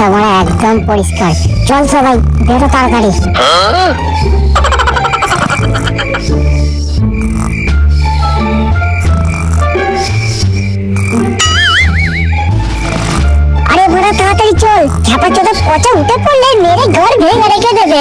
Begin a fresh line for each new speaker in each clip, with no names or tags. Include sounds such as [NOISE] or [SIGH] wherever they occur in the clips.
রাস্তা একদম পরিষ্কার। চল সবাই, বেরো তাড়াতাড়ি। আরে বড়, তাড়াতাড়ি চল। ঝাপা চোদা পচা উঠে পড়লে মেরে ঘর ভেঙে রেখে দেবে।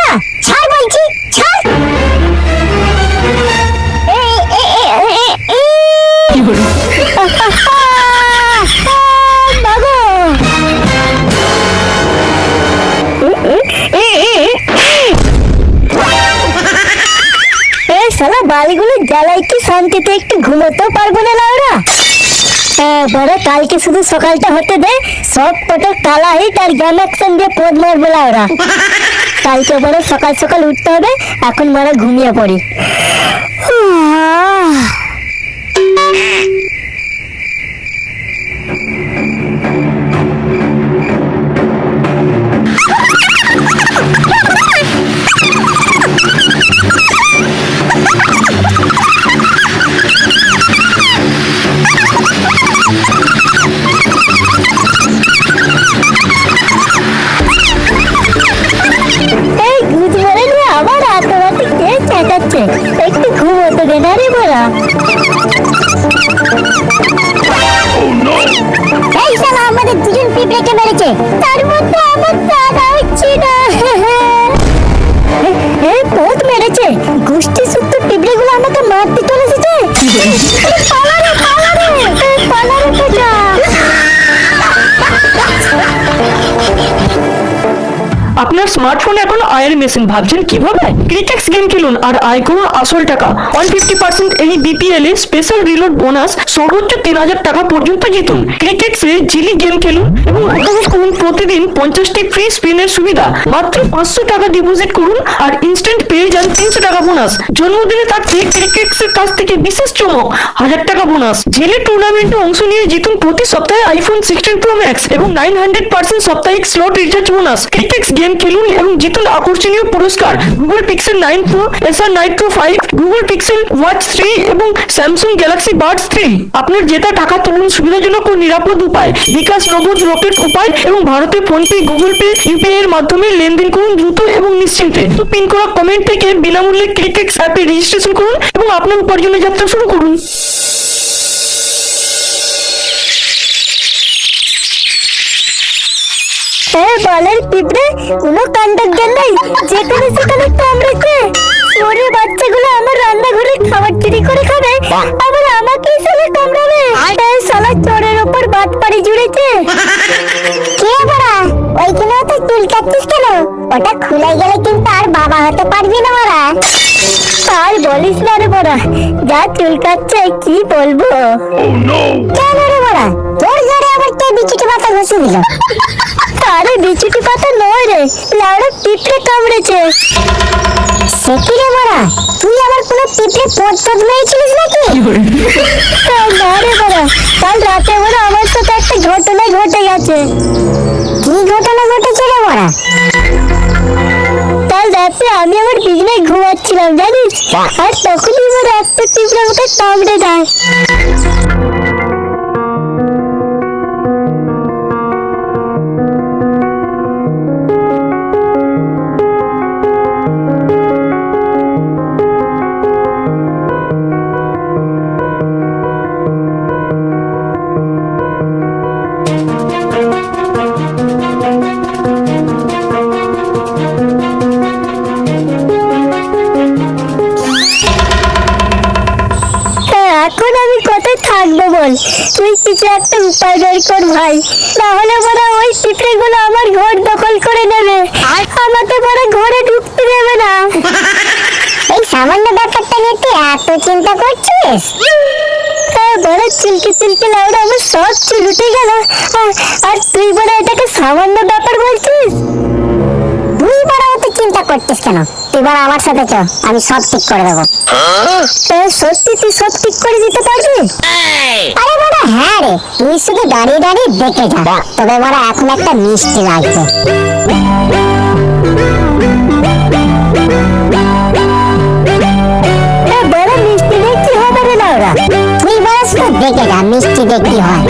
পড়া ছাড় বলছি ছাড়! শালা বালিগুলো জ্বালাই কি শান্তিতে একটু ঘুমোতেও পারব না লাউরা? বড় কালকে শুধু সকালটা হতে দে সব কটা কালা হিট আর গ্যাম অ্যাকশন দিয়ে পোদ মারবে লাউরা। [LAUGHS] কালকে বড় সকাল সকাল উঠতে হবে এখন বড় ঘুমিয়ে পড়ি। মেরেছে তার মধ্যে আমার দাদা হচ্ছে
আপনার স্মার্টফোনে এখন আয়ের মেশিন ভাবছেন কীভাবে? ক্রিটেক্স গেম খেলুন, আর আয় করুন আসল টাকা। ওয়ান ফিফটি পার্সেন্ট এই বিপিএল এ স্পেশাল রিলোড বোনাস সর্বোচ্চ তিন হাজার টাকা পর্যন্ত জিতুন। ক্রিটেক্স এ জিলি গেম খেলুন এবং উপভোগ করুন প্রতিদিন পঞ্চাশটি ফ্রি স্পিনের সুবিধা। মাত্র পাঁচশো টাকা ডিপোজিট করুন আর ইনস্ট্যান্ট পেয়ে যান তিনশো টাকা বোনাস জন্মদিনে থাকছে ক্রিকেটস এর কাছ থেকে বিশেষ চমক, হাজার টাকা বোনাস জেলে টুর্নামেন্টে অংশ নিয়ে জিতুন প্রতি সপ্তাহে আইফোন সিক্সটিন প্রো ম্যাক্স এবং নাইন হান্ড্রেড পার্সেন্ট সাপ্তাহিক slot recharge bonus crickets game খেলুন এবং জিতুন আকর্ষণীয় পুরস্কার। Google Pixel nine Pro Acer Nitro five Google Pixel Watch three এবং স্যামসাং গ্যালাক্সি বার্ডস থ্রি আপনার জেতা টাকা তুলুন সুবিধাজনক ও নিরাপদ উপায়। বিকাশ নগদ রকেট উপায় এবং ভারতে ফোনপে গুগল পে, ইউপিআই এর মাধ্যমে লেনদেন করুন দ্রুত এবং নিশ্চিন্তে। তো পিন করা কমেন্ট থেকে বিনামূল্যে ক্রিকেক্স অ্যাপে রেজিস্ট্রেশন করুন এবং আপনার উপার্জনের যাত্রা শুরু করুন।
এই বালের পিঁপড়ে কোনো কাণ্ডজ্ঞ নেই যেখানে সেখানে কামড়েছে ওরে বাচ্চাগুলো আমার রান্নাঘরে খাবার চুরি করে খাবে আবার আমাকেই সালে কামড়াবে। এই শালা চোরের ওপর বাট পাড়ি জুড়েছে। [LAUGHS] কে বড়া? ওইখানে তো চুল কাটছিস কেন? ওটা খুলে গেলে কিন্তু আর বাবা হতে পারবি না বড়া। আর বলিস না রে বড়া যা চুল কাটছে কি বলব? কেন রে বড়া? তোর ঘরে বিচিটি পাতা ঘষে দিল। আরে বিচুটি পাতা নয় রে লাউড়া পিঁপড়ে কামড়েছে। সত্যি রে বড়া তুই আবার কোনো পিঁপড়ে পথ পথ মেরেছিলিস নাকি? না রে বড়া কাল রাতে বড়া আমার সাথে একটা ঘটনা ঘটে গেছে। কি ঘটনা ঘটেছে রে বড়া কাল রাতে আমি আমার বিছানায় ঘুমাচ্ছিলাম জানিস? আর তখনই আমার একটা পিঁপড়ে আমাকে কামড়ে দেয়। কোথায়
থাকব বল। তুই কিছু একটা উপায় বের কর ভাই। তাহলে বড় ওই পিঁপড়ে গুলো আমার ঘর দখল করে নেবে। আমাকে বড় ঘরে ঢুকতে দেবে না। এই সামান্য ব্যাপারটা নিয়ে তুই এত চিন্তা করছিস? বড় চিলকে চিলকে লাউডা আমার সব চুল উঠে গেল। আর- আর তুই বড় এটাকে সামান্য ব্যাপার বলছিস? তুই বড় চিন্তা করছিস কেন? তুই বড় আমার সাথে চ আমি সব ঠিক করে দেবো। সত্যি তুই সব ঠিক করে দিতে পারবি? আরে বড় হ্যাঁ রে, তুই শুধু দাঁড়িয়ে দাঁড়িয়ে দেখে যা। তবে বড়, এখন একটা মিষ্টি শুধু দেখে যা, মিষ্টি কি হয়।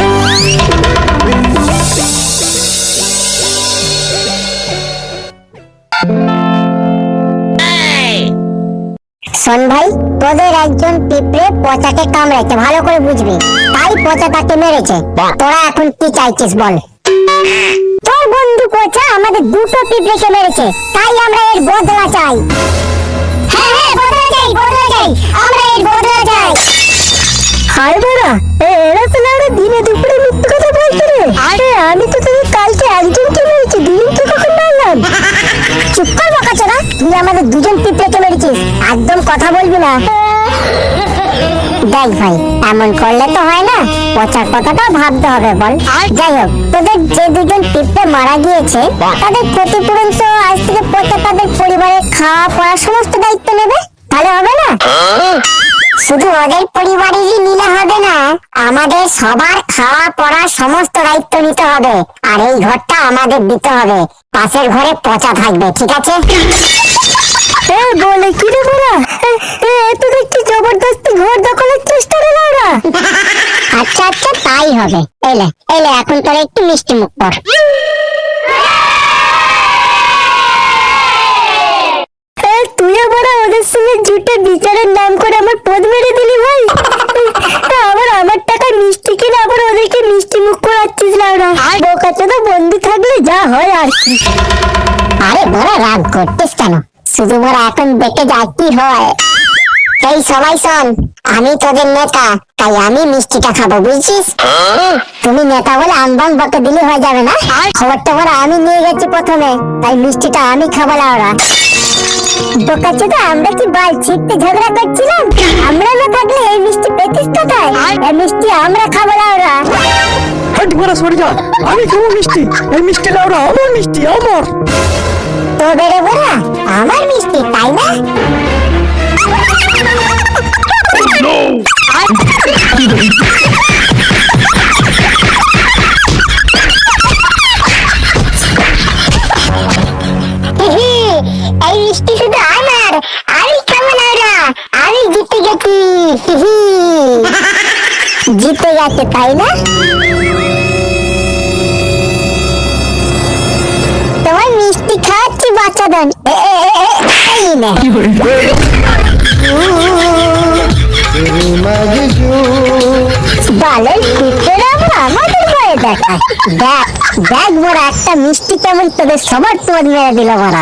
শোন ভাই তোদের একজন পিঁপড়ে পচাকে কামড়েছে ভালো করে বুঝবি। তাই পচা তাকে মেরেছে। তোরা এখন কি চাইছিস বল? তোর বন্ধু পচা আমাদের দুটো পিঁপড়েকে মেরেছে তাই আমরা এর বদলা চাই। হ্যাঁ হ্যাঁ বদলা চাই বদলা চাই আমরা এর বদলা চাই। হায় বড়া এরা তো না দিনে দুপুরে মিথ্যে কথা বলছে রে। আমি তো তোদের কালকে একজনকে মেরেছি দুজনকে কখন মারলাম। চুপ কর তুই আমাদের দুজন পিঁপড়েকে মেরেছিস। একদম কথা বলবি না। দেখ ভাই, এমন করলে তো হয় না। পচার কথাটা ভাবতে হবে, বল। যাই হোক, তোদের যে দুজন পিঁপড়ে মারা গিয়েছে, তাদের ক্ষতিপূরণ তো আজ থেকে পচা তাদের পরিবারের খাওয়া পড়া সমস্ত দায়িত্ব নেবে। ভালো হবে না? শুধু ওদের পরিবারেরই নিলে হবে না, আমাদের সবার খাওয়া পড়া সমস্ত দায়িত্ব নিতে হবে। আর এই ঘরটা আমাদের দিতে হবে। পাশের ঘরে পচা থাকবে ঠিক আছে? বলে কি রে বলা এত দেখছি জবরদস্তি ঘর দখলের চেষ্টা রে ওরা আচ্ছা আচ্ছা তাই হবে। এলে এলে এখন তোর একটু মিষ্টি মুখ কর তুইও বড় ওদের সঙ্গে জুটে বিচারের নাম করে আমার পদ মেরে দিলি ভাই। আবার আমার টাকা মিষ্টি কিনে আবার ওদেরকে মিষ্টি মুখ করাচ্ছিস লাউরা বোকা চোদা বন্দি যা হয় আর কি আরে বড় রাগ করতিস কেন? শুধু বড় এখন দেখে যা কি হয়। এই সবাই শোন, আমি তোদের নেতা, তাই আমি মিষ্টিটা খাব, বুঝছিস? তুমি নেতা বলে আনবান বকে দিলে হয়ে যাবে না? খবরটা বড় আমি নিয়ে গেছি প্রথমে, তাই মিষ্টিটা আমি খাব লাউরা। বোকা চোদা আমরা কি বাল ছিটতে ঝগড়া করছিলাম? আমরা না থাকলে এই মিষ্টি পেতিস কোথায়? এই মিষ্টি আমরা খাব লাউরা।
হাট মারা সরে যা আমি খাব মিষ্টি? এই মিষ্টি লাউরা আমার মিষ্টি, আমার।
তোদের বড়া আমার মিষ্টি, তাই না? জিতে গেছে তাই না? তোমার মিষ্টি খাওয়াচ্ছি এ, এই নে। দেখ দেখ বড় একটা মিষ্টি কেমন তোদের সবার তোর মেরে দিল বড়া।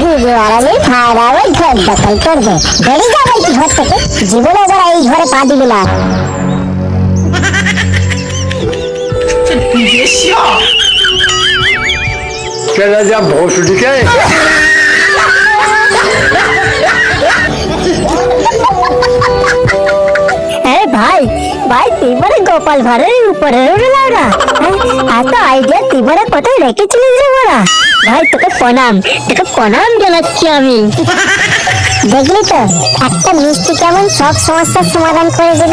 গুজরালে ধারালো ঘর দখল করবে বেরিয়ে যাবে এই ঘর থেকে জীবনে যারা এই ঘরে পা দিবে না
চলে যা
ভসুটিকে ভাই ভাই তুই বলে গোপাল ভাড়ের উপরে উঠলাম না এত আইডিয়া তুই বলে কোথায় রেখেছিলিস রে বড়া? ভাই তোকে প্রণাম তোকে প্রণাম জানাচ্ছি আমি। দেখলি তো একটা মিষ্টি কেমন সব সমস্যার সমাধান করে দিল।